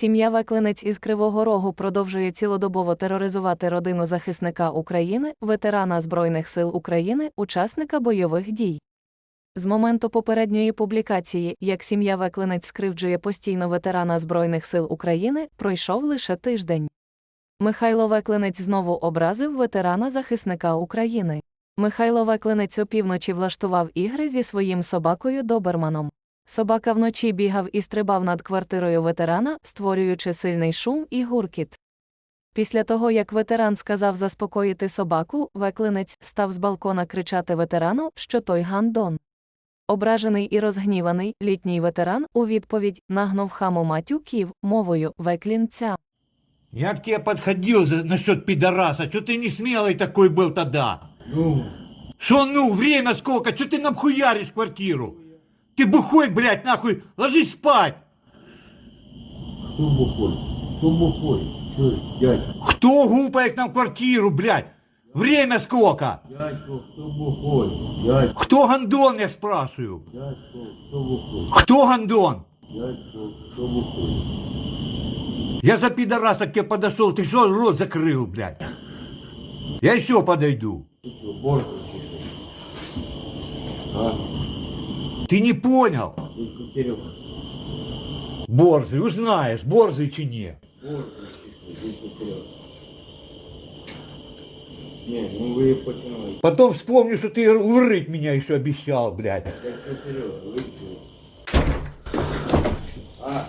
Сім'я Веклинець із Кривого Рогу продовжує цілодобово тероризувати родину захисника України, ветерана Збройних сил України, учасника бойових дій. З моменту попередньої публікації, як сім'я Веклинець скривджує постійно ветерана Збройних сил України, пройшов лише тиждень. Михайло Веклинець знову образив ветерана захисника України. Михайло Веклинець опівночі влаштував ігри зі своїм собакою Доберманом. Собака вночі бігав і стрибав над квартирою ветерана, створюючи сильний шум і гуркіт. Після того, як ветеран сказав заспокоїти собаку, веклинець став з балкона кричати ветерану, що той гандон. Ображений і розгніваний, літній ветеран у відповідь нагнув хаму матюків мовою веклінця. Я к тебе подходил за, насчет пидораса. Что ты не смелый такой был тогда? Ну, Что ну, время сколько? Что ты нам хуяришь квартиру? Ты бухой, блядь, нахуй, ложись спать. кто бухой? Кто бухой? Что, дядька? Кто гупает нам квартиру, блядь? Время сколько? Дядько, кто бухой? Дядько, Кто гандон, я спрашиваю? дядько, кто бухой? Кто гандон? Дядько, кто бухой? Я за пидораса к тебе подошел, ты что рот закрыл, блядь? Я еще подойду. Ты что, борзый? А? Ты не понял. Борзый, узнаешь, борзый чи не. Потом вспомню, что ты урыть меня еще обещал, блядь. А.